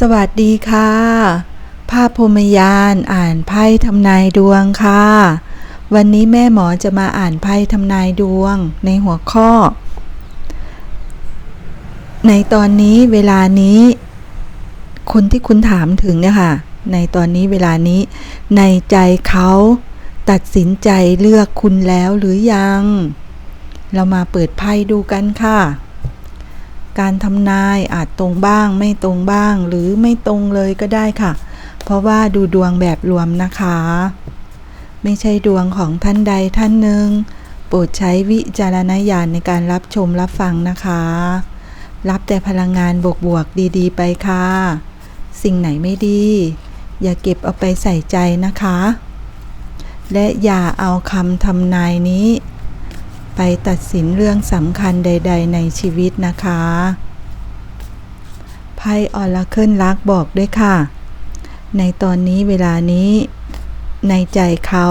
สวัสดีค่ะ ภาพพรมยานอ่านไพ่ทำนายดวงค่ะ วันนี้แม่หมอจะมาอ่านไพ่ทำนายดวงในหัวข้อ ในตอนนี้เวลานี้ คนที่คุณถามถึงเนี่ยค่ะ ในตอนนี้เวลานี้ ในใจเขาตัดสินใจเลือกคุณแล้วหรือยัง เรามาเปิดไพ่ดูกันค่ะ การทำนายอาจตรงบ้างไม่ตรงบ้าง หรือไม่ตรงเลยก็ได้ค่ะ เพราะว่าดูดวงแบบรวมนะคะ ไม่ใช่ดวงของท่านใดท่านหนึ่งโปรดใช้วิจารณญาณในการรับชมรับฟังนะคะ รับแต่พลังงานบวกๆดีๆ ไปค่ะ สิ่งไหนไม่ดี อย่าเก็บเอาไปใส่ใจนะคะ และอย่าเอาคำทำนายนี้ ไปตัดสินเรื่องสำคัญใด ๆ ในชีวิตนะคะ ไพ่ออราเคิลลักบอกด้วยค่ะ ในตอนนี้เวลานี้ ในใจเขา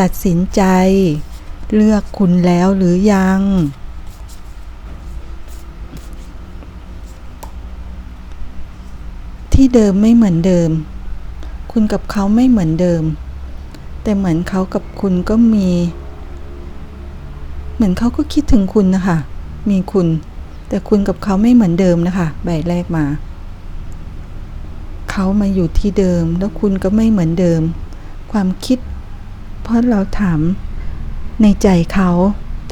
ตัดสินใจ เลือกคุณแล้วหรือยัง ที่เดิมไม่เหมือนเดิม คุณกับเขาไม่เหมือนเดิม แต่เหมือนเขากับคุณก็มี เหมือนเขาก็คิดถึงคุณนะคะ มีคุณ แต่คุณกับเขาไม่เหมือนเดิมนะคะ ใบแรกมา เขามาอยู่ที่เดิม แล้วคุณก็ไม่เหมือนเดิม ความคิด เพราะเราถามในใจเขา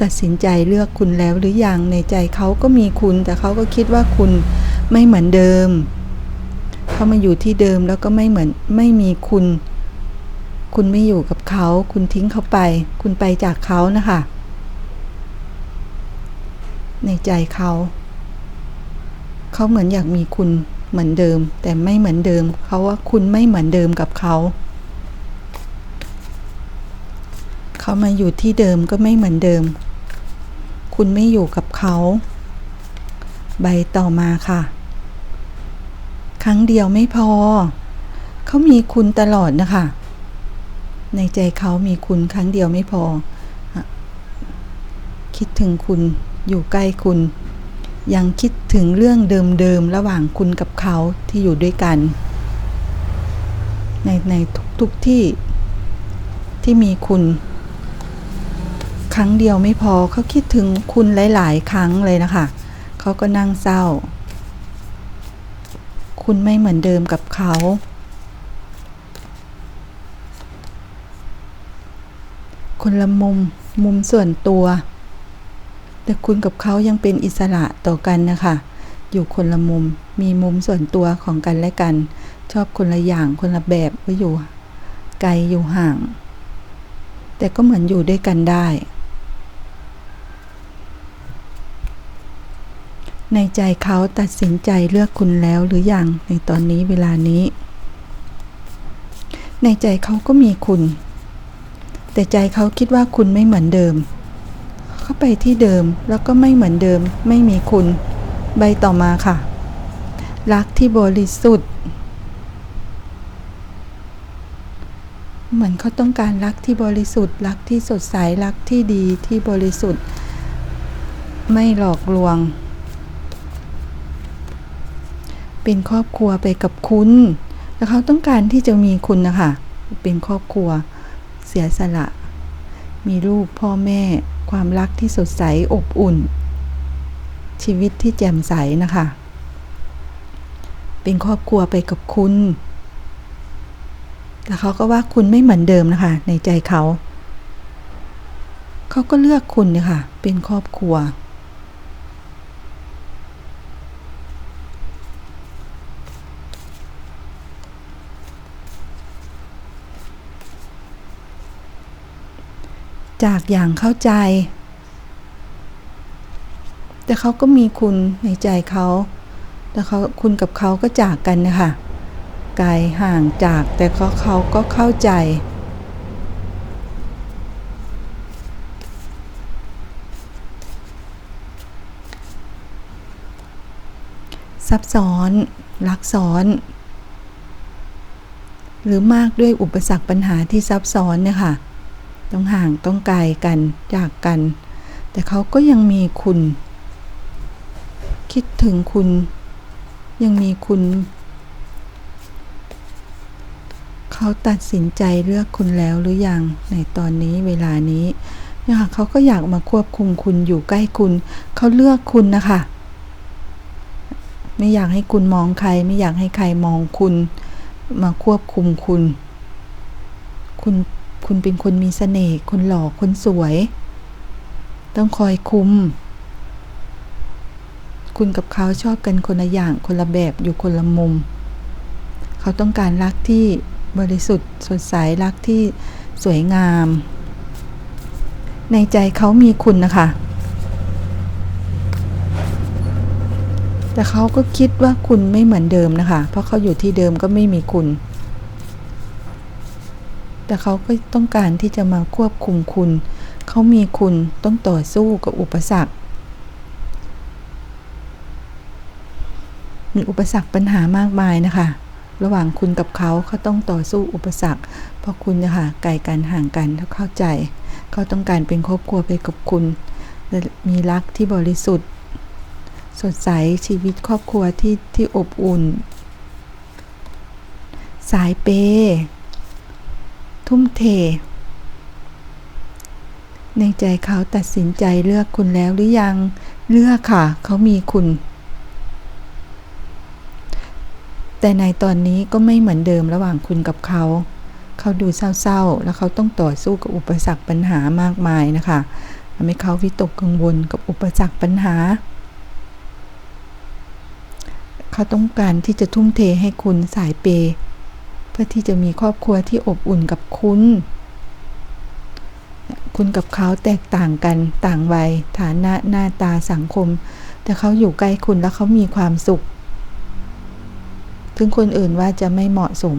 ตัดสินใจเลือกคุณแล้วหรือยังในใจเขาก็มีคุณ แต่เขาก็คิดว่าคุณไม่เหมือนเดิม เขามาอยู่ที่เดิมแล้วก็ไม่เหมือนไม่มีคุณ คุณไม่อยู่กับเขา คุณทิ้งเขาไป คุณไปจากเขานะคะ ในใจเขา เขาเหมือนอยากมีคุณเหมือนเดิม แต่ไม่เหมือนเดิม เขาว่าคุณไม่เหมือนเดิมกับเขา เขามาอยู่ที่เดิมก็ไม่เหมือนเดิม คุณไม่อยู่กับเขา ใบต่อมาค่ะ ครั้งเดียวไม่พอ เขามีคุณตลอดนะคะ ในใจเขามีคุณครั้งเดียวไม่พอ คิดถึงคุณ อยู่ใกล้คุณ ยังคิดถึงเรื่องเดิมๆ ระหว่างคุณกับเขาที่อยู่ด้วยกัน ในในทุกๆที่ที่มีคุณ ครั้งเดียวไม่พอเขาคิดถึงคุณหลาย ๆ ครั้งเลยนะคะ เขาก็นั่งเศร้า คุณไม่เหมือนเดิมกับเขาคนละมุมมุมส่วนตัว แต่คุณกับเขายังเป็นอิสระต่อกันนะคะอยู่คนละมุม มีมุมส่วนตัวของกันและกัน ชอบคนละอย่างคนละแบบก็อยู่ ไกลอยู่ห่าง แต่ก็เหมือนอยู่ด้วยกันได้ ในใจเขาตัดสินใจเลือกคุณแล้วหรืออยัง ในตอนนี้เวลานี้ ในใจเขาก็มีคุณ แต่ใจเขาคิดว่าคุณไม่เหมือนเดิม เขาไปที่เดิมแล้วก็ไม่เหมือนเดิมไม่มีคุณ ใบต่อมาค่ะ รักที่บริสุทธิ์ เหมือนเขาต้องการรักที่บริสุทธิ์ รักที่สดใสรักที่ดีที่บริสุทธิ์ ไม่หลอกลวง เป็นครอบครัวไปกับคุณ แล้วเขาต้องการที่จะมีคุณนะคะเป็นครอบครัวเสียสละ มีลูกพ่อแม่ ความรักที่สดใสอบอุ่น ชีวิตที่แจ่มใสนะคะ เป็นครอบครัวไปกับคุณแต่เขาก็ว่าคุณไม่เหมือนเดิมนะคะ ในใจเขา เขาก็เลือกคุณเนี่ยค่ะเป็นครอบครัว จากอย่างเข้าใจ แต่เขาก็มีคุณในใจเขาแต่เขาคุณกับเขาก็จากกันนะคะไกลห่างจากแต่เขาเขาก็เข้าใจ ซับซ้อนลักซ้อน หรือมากด้วยอุปสรรคปัญหาที่ซับซ้อนเนี่ยค่ะ ต้องห่างต้องไกลกันจากกัน แต่เขาก็ยังมีคุณ คิดถึงคุณ ยังมีคุณ เขาตัดสินใจเลือกคุณแล้วหรือยังในตอนนี้เวลานี้เนี่ยค่ะเขาก็อยากมาควบคุมคุณอยู่ใกล้คุณ เขาเลือกคุณนะคะ ไม่อยากให้คุณมองใคร ไม่อยากให้ใครมองคุณ มาควบคุมคุณ คุณ คุณเป็นคนมีเสน่ห์คนหล่อคนสวย ต้องคอยคุม คุณกับเขาชอบกันคนละอย่างคนละแบบอยู่คนละมุม เขาต้องการรักที่บริสุทธิ์สดใสรักที่สวยงาม ในใจเขามีคุณนะคะ แต่เขาก็คิดว่าคุณไม่เหมือนเดิมนะคะ เพราะเขาอยู่ที่เดิมก็ไม่มีคุณ แต่เขาก็ต้องการที่จะมาควบคุมคุณ เขามีคุณต้องต่อสู้กับอุปสรรค มีอุปสรรคปัญหามากมายนะคะ ระหว่างคุณกับเขาเขาต้องต่อสู้อุปสรรค เพราะคุณนะคะไกลกันห่างกันถ้าเข้าใจ เขาต้องการเป็นครอบครัวไปกับคุณ มีรักที่บริสุทธิ์ สดใสชีวิตครอบครัวที่ที่อบอุ่น สายเปย์ ทุ่มเท ในใจเขาตัดสินใจเลือกคุณแล้วหรือยัง เลือกค่ะ เขามีคุณ แต่ในตอนนี้ก็ไม่เหมือนเดิมระหว่างคุณกับเขา เขาดูเศร้าๆ แล้วเขาต้องต่อสู้กับอุปสรรคปัญหามากมายนะคะทำให้เขาวิตกกังวลกับอุปสรรคปัญหา เขาต้องการที่จะทุ่มเทให้คุณสายเปย์ พื่อที่จะมีครอบครัวที่อบอุ่นกับคุณ คุณกับเขาแตกต่างกันต่างวัยฐานะหน้าตาสังคม แต่เขาอยู่ใกล้คุณแล้วเขามีความสุข ถึงคนอื่นว่าจะไม่เหมาะสม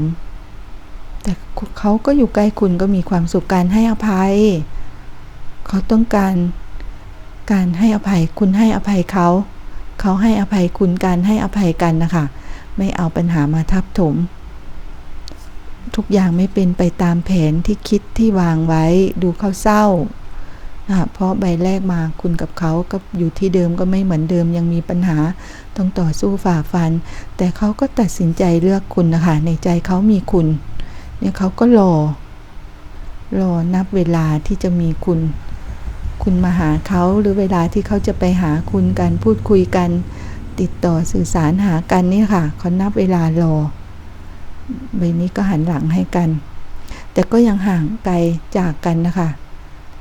แต่เขาก็อยู่ใกล้คุณก็มีความสุขการให้อภัย เขาต้องการการให้อภัยคุณให้อภัยเขา เขาให้อภัยคุณการให้อภัยกันนะคะ ไม่เอาปัญหามาทับถม ทุกอย่างไม่เป็นไปตามแผนที่คิดที่วางไว้ดูเขาเศร้า เพราะใบแรกมาคุณกับเขาก็อยู่ที่เดิมก็ไม่เหมือนเดิมยังมีปัญหาต้องต่อสู้ฝ่าฟัน แต่เขาก็ตัดสินใจเลือกคุณนะคะในใจเขามีคุณ เนี่ยเขาก็รอ รอนับเวลาที่จะมีคุณ คุณมาหาเขาหรือเวลาที่เขาจะไปหาคุณกันพูดคุยกัน ติดต่อสื่อสารหากันนี่ค่ะเขานับเวลารอ ใบนี้ก็หันหลังให้กัน แต่ก็ยังห่างไกลจากกันนะคะ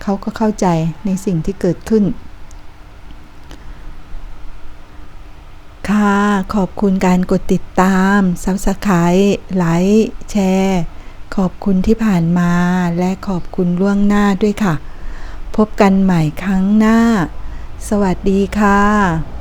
เขาก็เข้าใจในสิ่งที่เกิดขึ้น ค่ะ ขอบคุณการกดติดตาม Subscribe ไลค์แชร์ขอบคุณที่ผ่านมาและขอบคุณล่วงหน้าด้วยค่ะ พบกันใหม่ครั้งหน้า สวัสดีค่ะ